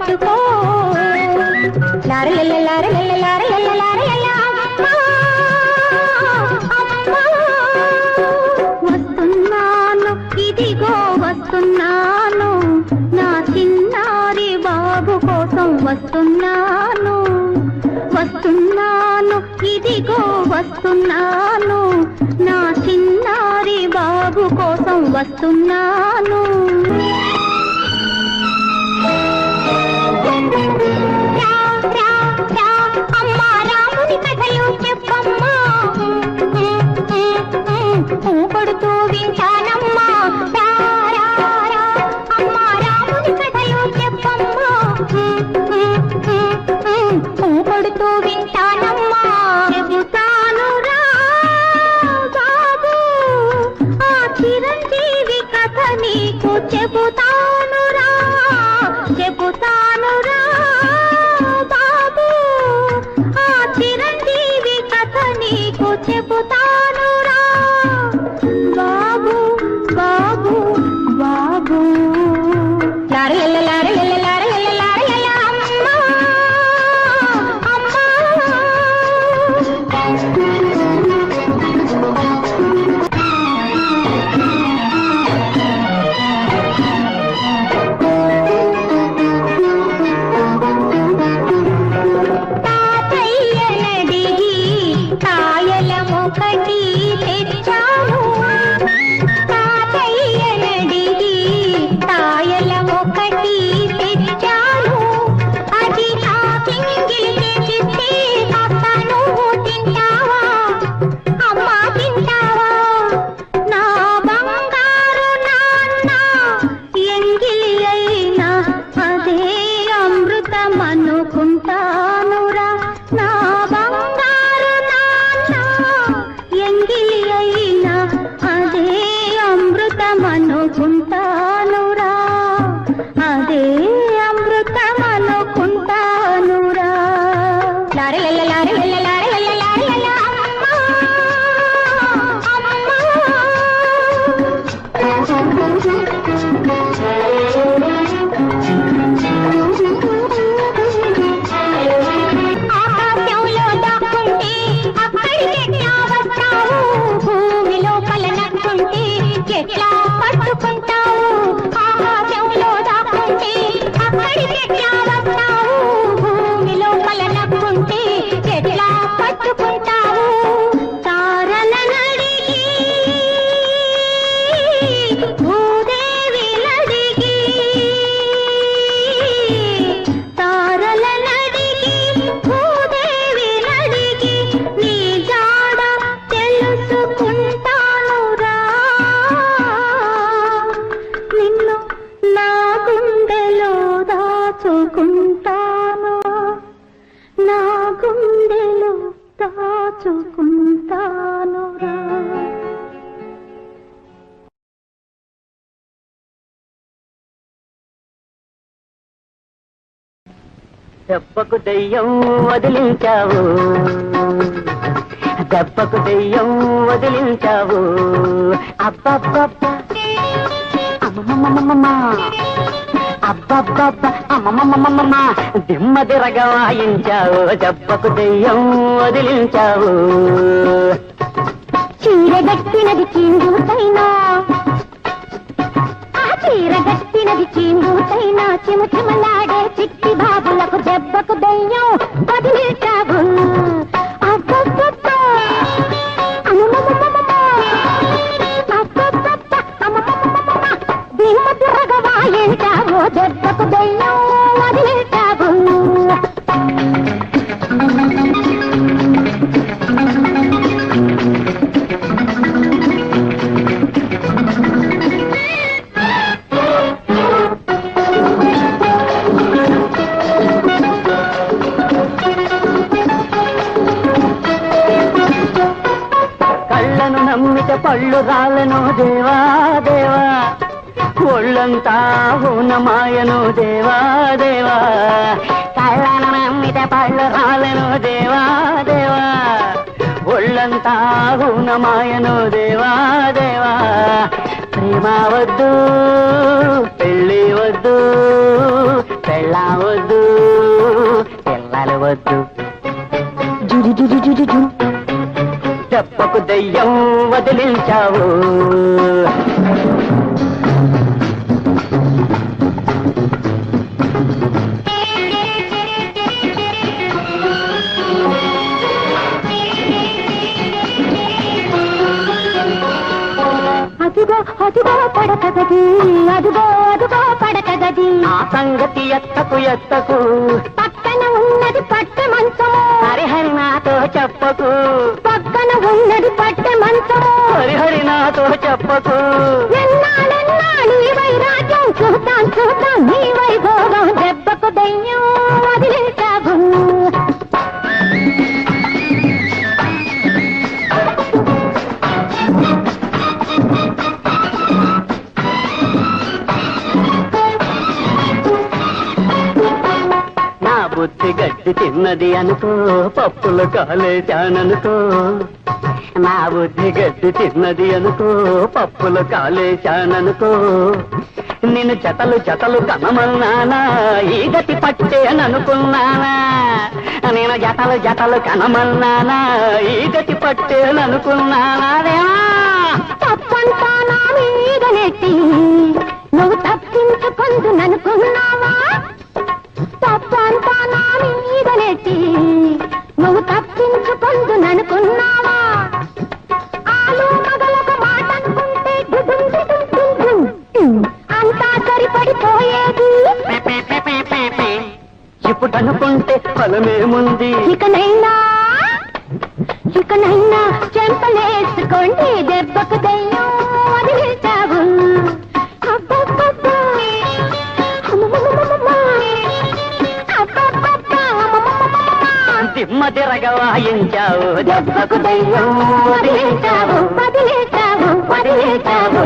పట్టుకో లారలెల్ల లారలెల్ల లారలెల్ల వస్తున్నాను ఇదిగో వస్తున్నాను నా చిన్నారి బాబు కోసం వస్తున్నాను వస్తున్నాను ఇదిగో వస్తున్నాను నా చిన్నారి బాబు కోసం వస్తున్నాను పడుతూ వింటానమ్మా చెబుతాను బాబు. ఆ చిరంజీవి కథ నీకు చెబుతాను దాచుకుంటాను. నా గుండెలో దాచుకుంటానురా దెబ్బకు దెయ్యం వదిలించావు. దెబ్బకు దెయ్యం వదిలించావు. అబ్బబ్బబ్బ. అమ్మమ్మమ్మమ్మ అబ్బబ్బబ్బ అమ్మమ్మమ్మమ్మ దిమ్మ తిరగ వాయించావు దెబ్బకు దెయ్యం వదిలించావు. చీరగట్టినది చీందూతైనా ఆ చీరగట్టినది చీందూతైనా చిమ చిమలాడే చిట్టి బాబులకు దెబ్బకు దెయ్యం వదిలేటావు కళ్ళను పళ్ళు రాలను దేవా దేవా. ఒళ్ళంతా హూనమాయను దేవా దేవా. కళ్ళను నమ్మిత పళ్ళు రాలను దేవా దేవా. ఒళ్ళంతా హూనమాయను దేవా దేవా. ప్రేమ వద్దు పెళ్ళి వద్దు పెళ్ళా వద్దు పిల్లలు వద్దు. జుడి జుడి జుడి జుడి. చెప్పకు దయ్యం వదిలించావు. అదిగో అదిగో పడక గది అదిగో అదిగో పడక గది. ఆ సంగతి ఎత్తకు ఎత్తకు. నాతో చెప్పకు. ఎన్నాళ్ళెన్నాళ్ళు ఈ వైరాగ్యం? చూద్దాం చూద్దాం నీ వైభోగం దెబ్బకు దయ్యం వదిలించావు నా బుద్ధి గడ్డి తిన్నది అనుకో పప్పులు కాలేశాననుకో. నా బుద్ధి గడ్డి తిన్నది అనుకో పప్పులు కాలేశాననుకో నిన్ను చెతలు చెతలు కనమన్నానా ఈ గతి పట్టేననుకున్నానా నేను జతలు జతలు కనమన్నానా ఈ గతి పట్టేననుకున్నానా తప్పంతా మీద నెట్టి? నువ్వు తప్పించుకుందుననుకున్నావా తప్పంతా నా ఫలమేముంది? ఇకనైనా ఇకనైనా చెంపలేసుకోండి దెబ్బకు దయ్యం అని పిలిచావు. దిమ్మ తిరగవాయించావు దెబ్బకు దయ్యం వదిలేచావు వదిలేచావు వదిలేచావు